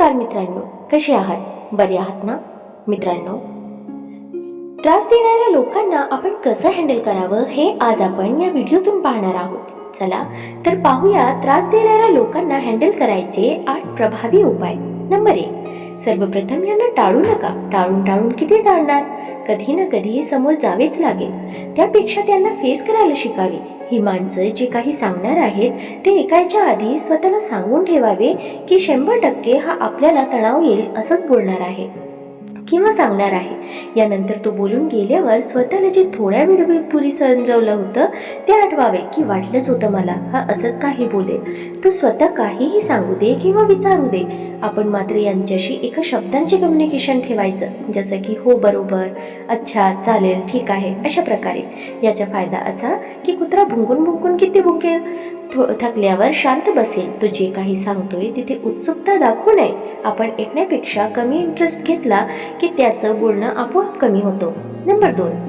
नमस्कार मित्रांनो कसे आहात? बरे आहात ना? मित्रांनो त्रास देणाऱ्या लोकांना आपण कसं हँडल करावं हे आज आपण या व्हिडिओतून पाहणार आहोत. चला तर पाहूया त्रास देणाऱ्या लोकांना हँडल करायचे आठ प्रभावी उपाय. नंबर एक. सर्वप्रथम यांना टाळू नका. टाळून टाळून किती टाळणार? कधी ना कधी समोर जावेच लागेल. त्यापेक्षा त्यांना फेस करायला शिकावे. ही माणसं जे काही सांगणार आहेत ते ऐकायच्या आधी स्वतःला सांगून ठेवावे की शंभर टक्के हा आपल्याला तणाव येईल असंच बोलणार आहे. किंवा सांगणार आहे. यानंतर तो बोलून गेल्यावर स्वतःला जे थोड्या वेळपूर्वी समजवलं होतं ते आठवावे की वाटलंच होतं मला. हा असंच काही बोले. तो स्वतः काहीही सांगू दे किंवा विचारू दे. आपण मात्र यांच्याशी एका शब्दांचे कम्युनिकेशन ठेवायचं. जसं की हो बरोबर. अच्छा चालेल ठीक आहे अशा प्रकारे. याचा फायदा असा की कुत्रा भुंकून भुंकून किती भुंकेल? थकल्यावर शांत बसेल तो जे काही सांगतोय तिथे उत्सुकता दाखवू नये. आपण ऐकण्यापेक्षा कमी इंटरेस्ट घेतला की त्याचं बोलणं आपोआप कमी होतं. नंबर दोन.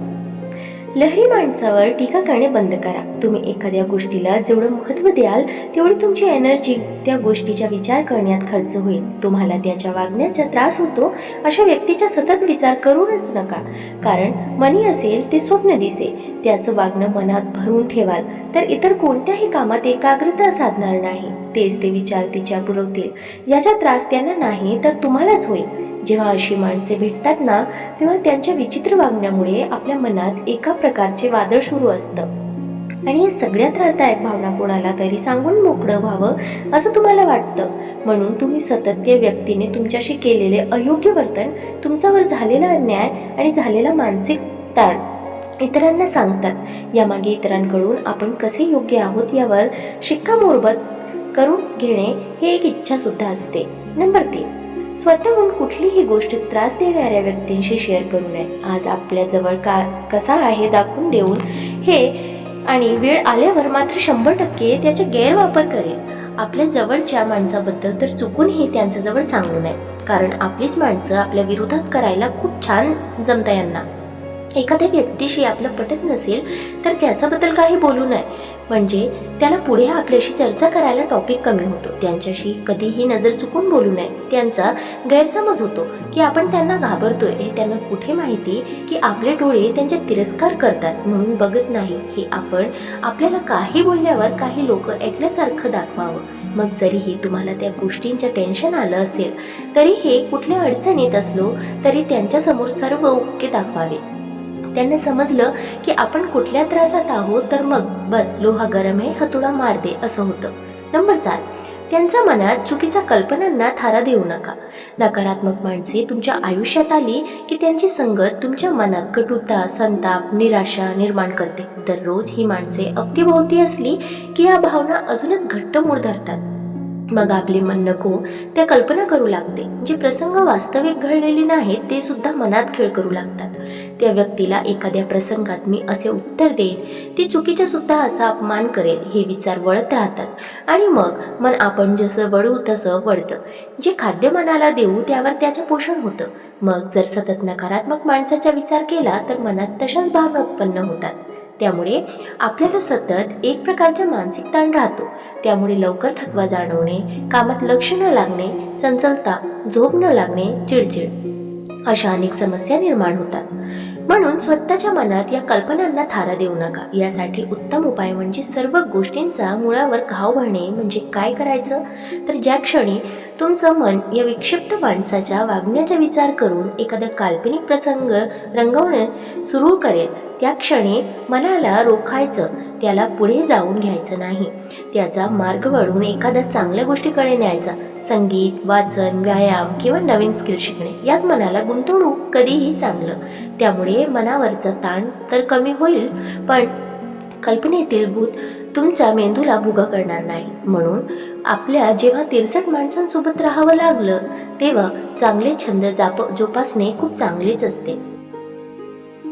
लहरी माणसावर टीका करणे बंद करा. तुम्ही एखाद्या गोष्टीला जेवढं महत्त्व द्याल तेवढी तुमची एनर्जी त्या गोष्टीचा विचार करण्यात खर्च होईल. तुम्हाला त्याच्या वागण्याचा त्रास होतो अशा व्यक्तीचा सतत विचार करूनच नका. कारण मनी असेल ते स्वप्न दिसे. त्याचं वागणं मनात भरून ठेवाल. तर इतर कोणत्याही कामात एकाग्रता साधणार नाही. तेच ते विचार तिच्या पुरवतील याचा त्रास त्यांना नाही तर तुम्हालाच होईल. जेव्हा अशी माणसे भेटतात ना तेव्हा त्यांच्या विचित्र वागण्यामुळे आपल्या मनात एका प्रकारचे वादळ सुरू असतं. आणि या सगळ्या त्रासदायक भावना कोणाला तरी सांगून मोकळं व्हावं असं तुम्हाला वाटतं. म्हणून तुम्ही सतत त्या व्यक्तीने तुमच्याशी केलेले अयोग्य वर्तन तुमच्यावर झालेला अन्याय आणि झालेला मानसिक ताण इतरांना सांगतात. यामागे इतरांकडून आपण कसे योग्य आहोत यावर शिक्कामोर्बत करून घेणे हे एक इच्छा सुद्धा असते. नंबर तीन. स्वतःहून कुठलीही गोष्ट त्रास देणाऱ्या व्यक्तींशी शेअर करू नये. आज आपल्याजवळ का कसा आहे दाखवून देऊन हे आणि वेळ आल्यावर मात्र शंभर टक्के त्याचा गैरवापर करेल. आपल्या जवळच्या माणसाबद्दल तर चुकूनही त्यांच्याजवळ सांगू नये. कारण आपलीच माणसं आपल्या विरोधात करायला खूप छान जमता यांना. एखाद्या व्यक्तीशी आपलं पटत नसेल तर त्याच्याबद्दल काही बोलू नये. म्हणजे त्याला पुढे आपल्याशी चर्चा करायला टॉपिक कमी होतो. त्यांच्याशी कधीही नजर चुकून बोलू नये. त्यांचा गैरसमज होतो की आपण त्यांना घाबरतोय. हे त्यांना कुठे माहिती की आपले डोळे त्यांचे तिरस्कार करतात म्हणून बघत नाही की आपण आपल्याला काही बोलल्यावर काही लोक ऐकल्यासारखं दाखवावं. मग जरीही तुम्हाला त्या गोष्टींचं टेन्शन आलं असेल तरी हे कुठल्या अडचणीत असलो तरी त्यांच्यासमोर सर्व ओके दाखवावे. त्यांना समजलं की आपण कुठल्या त्रासात आहोत तर मग बस लोहा गरम आहे हतुडा मार दे असं होतं. नंबर चार त्यांच्या मनात चुकीच्या कल्पनांना थारा देऊ नका. नकारात्मक माणसे तुमच्या आयुष्यात आली की त्यांची संगत तुमच्या मनात कटुता संताप निराशा निर्माण करते. दररोज ही माणसे अवतीभोवती असली की या भावना अजूनच घट्ट मूळ धरतात मग आपले मन नको त्या कल्पना करू लागते. जे प्रसंग वास्तविक घडलेले नाहीत ते सुद्धा मनात खेळ करू लागतात. त्या व्यक्तीला एखाद्या प्रसंगात मी असे उत्तर देईन ती चुकीच्या सुद्धा असा अपमान करेल हे विचार वळत राहतात. आणि मग मन आपण जसं वळू तसं वळतं. जे खाद्य मनाला देऊ त्यावर त्याचं पोषण होतं. मग जर सतत नकारात्मक माणसाचा विचार केला तर मनात तशाच भावना उत्पन्न होतात. त्यामुळे आपल्याला सतत एक प्रकारचा मानसिक ताण राहतो. त्यामुळे लवकर थकवा जाणवणे कामात लक्ष न लागणे चंचलता झोप न लागणे चिडचिड अशा अनेक समस्या निर्माण होतात. म्हणून स्वतःच्या मनात या कल्पनांना थारा देऊ नका. यासाठी उत्तम उपाय म्हणजे सर्व गोष्टींचा मुळावर घाव भरणे म्हणजे काय करायचं? तर ज्या क्षणी तुमचं मन या विक्षिप्त माणसाच्या वागण्याचा विचार करून एखादा काल्पनिक प्रसंग रंगवणे सुरू करेल त्या क्षणी मनाला रोखायचं त्याला पुढे जाऊन घ्यायचं नाही. त्याचा मार्ग वळून एखाद्या चांगल्या गोष्टीकडे न्यायचा. संगीत वाचन व्यायाम किंवा नवीन स्किल शिकणे यात मनाला गुंतवणूक कधीही चांगलं. त्यामुळे मनावरचा ताण तर कमी होईल पण कल्पनेतील भूत तुमच्या मेंदूला भुगा करणार नाही. म्हणून आपल्या जेव्हा तिरसट माणसांसोबत राहावं लागलं तेव्हा चांगले छंद जाप जोपासणे खूप चांगलेच असते.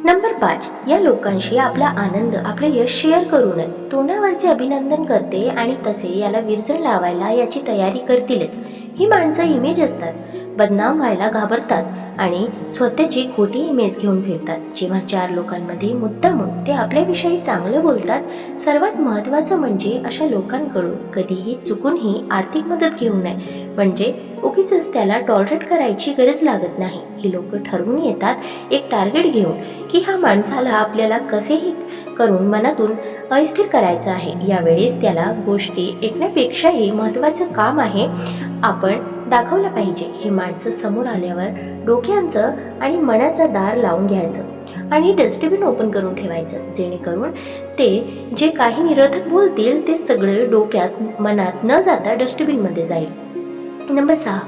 नंबर पाच या लोकांशी आपला आनंद आपले यश शेअर करू नये. तोंडावरचे अभिनंदन करते आणि तसे याला विरजण लावायला याची तयारी करतीलच. ही माणसं इमेज असतात. बदनाम व्हायला घाबरतात आणि स्वतःची खोटी इमेज घेऊन फिरतात. जेव्हा चार लोकांमध्ये मुद्दामून ते आपल्याविषयी चांगलं बोलतात सर्वात महत्त्वाचं म्हणजे अशा लोकांकडून कधीही चुकूनही आर्थिक मदत घेऊ नये. म्हणजे उगीच त्याला टॉलरेट करायची गरज लागत नाही. ही लोक ठरवून येतात एक टार्गेट घेऊन की ह्या माणसाला आपल्याला कसेही करून मनातून अस्थिर करायचं आहे. यावेळेस त्याला गोष्टी ऐकण्यापेक्षाही महत्त्वाचं काम आहे. आपण दाखवलं पाहिजे. हे माणसं समोर आल्यावर डोक्यांचं आणि मनाचं दार लावून घ्यायचं आणि डस्टबिन ओपन करून ठेवायचं. जेणेकरून ते जे काही निरोधक बोलतील ते सगळं डोक्यात मनात न जाता डस्टबिनमध्ये जाईल. नंबर सहा.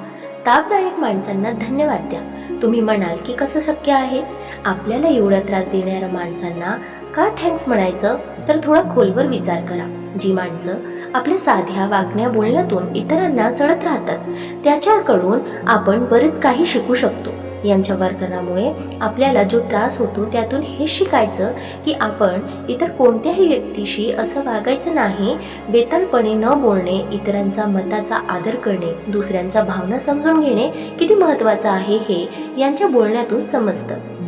तापदायक माणसांना धन्यवाद द्या. तुम्ही म्हणाल की कसं शक्य आहे? आपल्याला एवढा त्रास देणाऱ्या माणसांना का थँक्स म्हणायचं? तर थोडा खोलवर विचार करा. जी माणसं आपल्या साध्या वागण्या बोलण्यातून इतरांना सडत राहतात. त्याच्याकडून आपण बरेच काही शिकू शकतो. यांच्या वर्तनामुळे आपल्याला जो त्रास होतो त्यातून हे शिकायचं की आपण इतर कोणत्याही व्यक्तीशी असं वागायचं नाही बेतालपणे न बोलणे इतरांचा मताचा आदर करणे दुसऱ्यांचा भावना समजून घेणे किती महत्त्वाचं आहे हे यांच्या बोलण्यातून समजतं.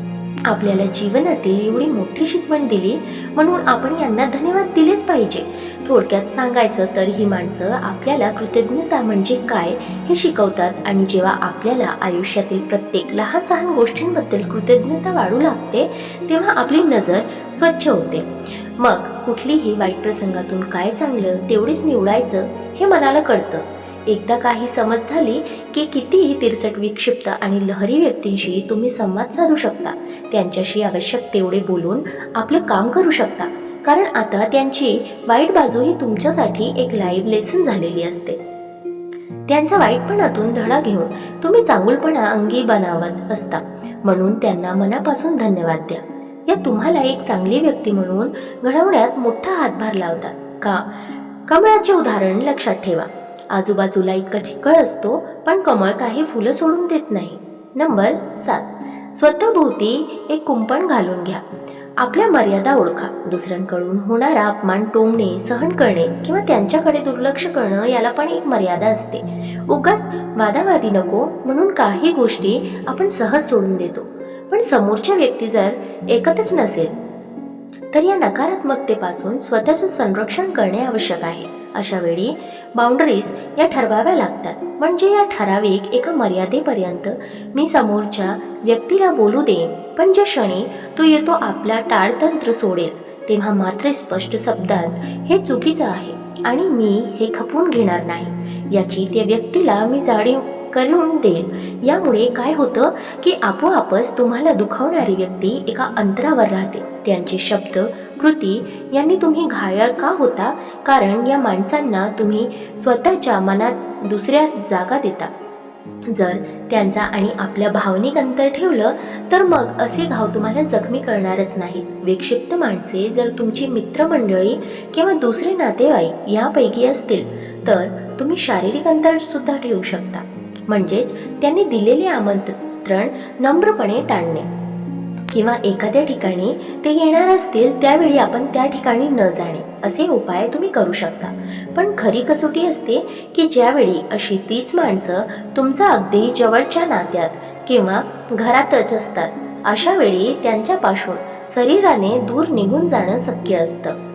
आपल्याला जीवनातील एवढी मोठी शिकवण दिली म्हणून आपण यांना धन्यवाद दिलेच पाहिजे. थोडक्यात सांगायचं तर ही माणसं आपल्याला कृतज्ञता म्हणजे काय हे शिकवतात आणि जेव्हा आपल्याला आयुष्यातील प्रत्येक लहान सहान गोष्टींबद्दल कृतज्ञता वाढू लागते तेव्हा आपली नजर स्वच्छ होते. मग कुठलीही वाईट प्रसंगातून काय चांगलं तेवढीच निवडायचं हे मनाला कळतं. एकदा काही समज झाली की कितीही तिरसट विक्षिप्त आणि लहरी व्यक्तींशी तुम्ही संवाद साधू शकता. त्यांच्याशी आवश्यक तेवढे बोलून आपलं काम करू शकता. कारण आता त्यांची वाईट बाजू ही तुमच्यासाठी एक लाईव्ह लेसन झालेली असते. त्यांचा वाईटपणातून धडा घेऊन तुम्ही चांगुलपणा अंगी बनावत असता. म्हणून त्यांना मनापासून धन्यवाद द्या. या तुम्हाला एक चांगली व्यक्ती म्हणून घडवण्यात मोठा हातभार लावतात. का? कमळाचे उदाहरण लक्षात ठेवा. आजूबाजूला इतका चिकळ असतो पण कमळ काही फुलं सोडून देत नाही. नंबर सात. स्वतःभोवती एक कुंपण घालून घ्या. आपल्या मर्यादा ओळखा. दुसऱ्यांकडून होणारा अपमान टोमणे सहन करणे किंवा त्यांच्याकडे दुर्लक्ष करणं याला पण एक मर्यादा असते. उगाच वादावादी नको म्हणून काही गोष्टी आपण सहज सोडून देतो. पण समोरच्या व्यक्ती जर एकतच नसेल तर या नकारात्मकतेपासून स्वतःचं संरक्षण करणे आवश्यक आहे. अशा वेळी बाउंड्रीज या ठरवाव्या लागतात. म्हणजे या ठराविक एका मर्यादेपर्यंत मी समोरच्या व्यक्तीला बोलू देईन पण ज्या क्षणी तो येतो आपला टाळतंत्र सोडेल तेव्हा मात्र स्पष्ट शब्दात हे चुकीचं आहे आणि मी हे खपून घेणार नाही. याची त्या व्यक्तीला मी जाणीव करून देईल यामुळे काय होतं की आपोआपच तुम्हाला दुखावणारी व्यक्ती एका अंतरावर राहते. त्यांचे शब्द कृती यांनी तुम्ही घायल का होता? कारण या माणसांना तुम्ही स्वतःच्या मनात दुसऱ्या जागा देता. जर त्यांचा आणि आपल्या भावनिक अंतर ठेवलं तर मग असे घाव तुम्हाला जखमी करणारच नाहीत. विक्षिप्त माणसे जर तुमची मित्रमंडळी किंवा दुसरे नातेवाईक यापैकी असतील तर तुम्ही शारीरिक अंतर सुद्धा ठेवू शकता. म्हणजेच त्यांनी दिलेले आमंत्रण नम्रपणे टाळणे. किंवा एखाद्या ठिकाणी ते येणार असतील त्यावेळी आपण त्या ठिकाणी न जाणे असे उपाय तुम्ही करू शकता. पण खरी कसोटी असते की ज्यावेळी अशी तीच माणसं तुमचा अगदी जवळच्या नात्यात किंवा घरातच असतात अशा वेळी त्यांच्यापासून शरीराने दूर निघून जाणं शक्य असतं.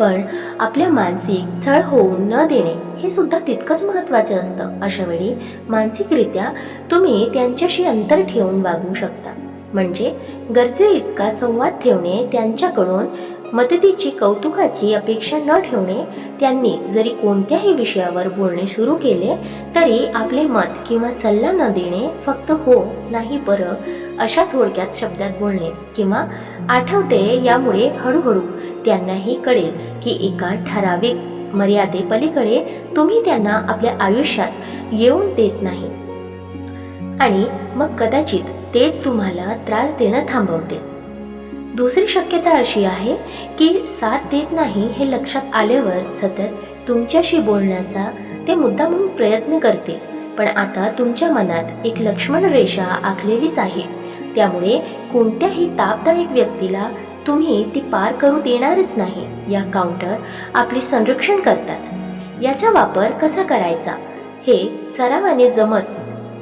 पण आपल्या मानसिक झळ होऊन न देणे हे सुद्धा तितकंच महत्त्वाचं असतं. अशा वेळी मानसिकरित्या तुम्ही त्यांच्याशी अंतर ठेवून वागू शकता. म्हणजे गरजे इतका संवाद ठेवणे त्यांच्याकडून मदतीची कौतुकाची अपेक्षा न ठेवणे त्यांनी जरी कोणत्याही विषयावर बोलणे सुरू केले तरी आपले मत किंवा सल्ला न देणे फक्त हो नाही बरं अशा थोडक्यात शब्दात बोलणे किंवा आठवते यामुळे हळूहळू त्यांनाही कळेल की एका ठराविक मर्यादेपलीकडे तुम्ही त्यांना आपल्या आयुष्यात येऊन देत नाही. आणि मग कदाचित तेच तुम्हाला त्रास देणं थांबवते. दुसरी शक्यता अशी आहे की साथ देत नाही हे लक्षात आल्यावर सतत तुमच्याशी बोलण्याचा ते मुद्दा म्हणून प्रयत्न करते. पण आता तुमच्या मनात एक लक्ष्मण रेषा आखलेलीच आहे. त्यामुळे कोणत्याही तापदायक व्यक्तीला तुम्ही ती पार करू देणारच नाही. या काउंटर आपले संरक्षण करतात. याचा वापर कसा करायचा? हे सरावाने जमत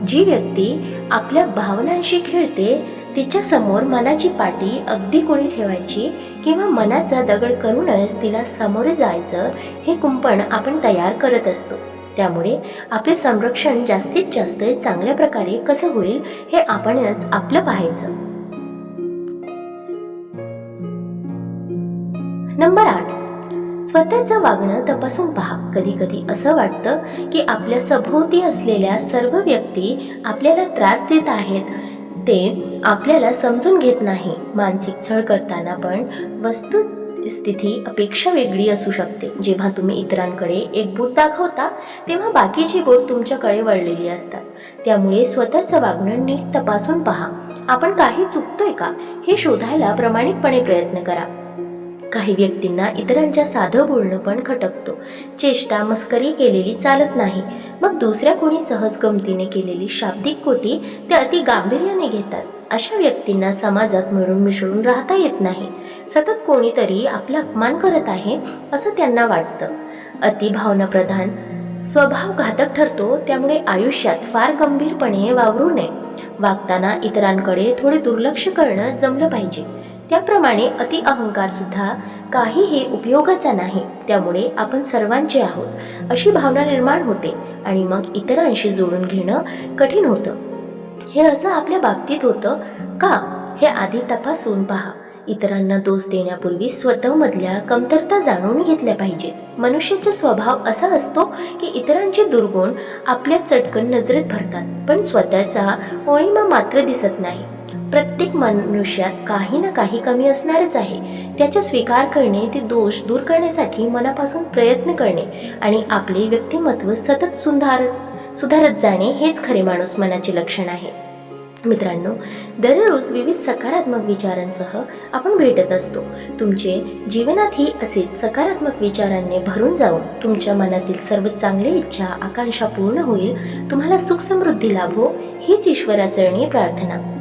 जी व्यक्ती आपल्या भावनांशी खेळते तिच्या समोर मनाची पाठी अगदी कोणी ठेवायची किंवा मनाचा दगड करूनच तिला सामोरे जायचं हे कुंपण आपण तयार करत असतो. त्यामुळे आपले संरक्षण जास्तीत जास्त चांगल्या प्रकारे कसं होईल हे आपणच आपलं पाहायचं. नंबर आठ. स्वतःचं वागणं तपासून पहा. कधी कधी असं वाटतं की आपल्या सभोवती असलेल्या सर्व व्यक्ती आपल्याला त्रास देत आहेत. ते आपल्याला समजून घेत नाही. मानसिक छळ करताना पण वस्तुस्थिती अपेक्षा वेगळी असू शकते. जेव्हा तुम्ही इतरांकडे एक बोट दाखवता तेव्हा बाकीची बोट तुमच्याकडे वळलेली असतात. त्यामुळे स्वतःचं वागणं नीट तपासून पहा. आपण काही चुकतोय का? हे शोधायला प्रामाणिकपणे प्रयत्न करा. काही व्यक्तींना इतरांच्या साधं बोलणं पण खटकतो. चेष्टा मस्करी केलेली चालत नाही. मग दुसऱ्या कोणी सहज गमतीने केलेली शाब्दिक कोटी ते अति गांभीर्याने घेतात. अशा व्यक्तींना समाजात मिळून मिसळून राहता येत नाही. सतत कोणीतरी आपला अपमान करत आहे असं त्यांना वाटतं. अति भावनाप्रधान स्वभाव घातक ठरतो त्यामुळे आयुष्यात फार गंभीरपणे वावरू नये. वागताना इतरांकडे थोडे दुर्लक्ष करणं जमलं पाहिजे. त्याप्रमाणे अति अहंकार सुद्धा काहीही उपयोगाचा नाही. त्यामुळे आपण सर्वांचे आहोत अशी भावना निर्माण होते आणि मग इतरांशी जोडून घेणं कठीण होतं. हे असं आपल्या बाबतीत होतं का? हे आधी तपासून पहा. इतरांना दोष देण्यापूर्वी स्वतःमधल्या कमतरता जाणून घेतल्या पाहिजेत. मनुष्याचा स्वभाव असा असतो की इतरांचे दुर्गुण आपल्या चटकन नजरेत भरतात पण स्वतःचा ओळीमा मात्र दिसत नाही. प्रत्येक मनुष्यात काही ना काही कमी असणारच आहे. त्याचा स्वीकार करणे ते दोष दूर करण्यासाठी मनापासून प्रयत्न करणे आणि आपले व्यक्तिमत्व सतत सुधार सुधारत जाणे हेच खरे माणूस मनाचे लक्षण आहे. मित्रांनो दररोज विविध सकारात्मक विचारांसह आपण भेटत असतो. तुमचे जीवनातही असेच सकारात्मक विचारांनी भरून जाऊन तुमच्या मनातील सर्व चांगली इच्छा आकांक्षा पूर्ण होईल. तुम्हाला सुख समृद्धी लाभो हीच ईश्वराचरणी प्रार्थना.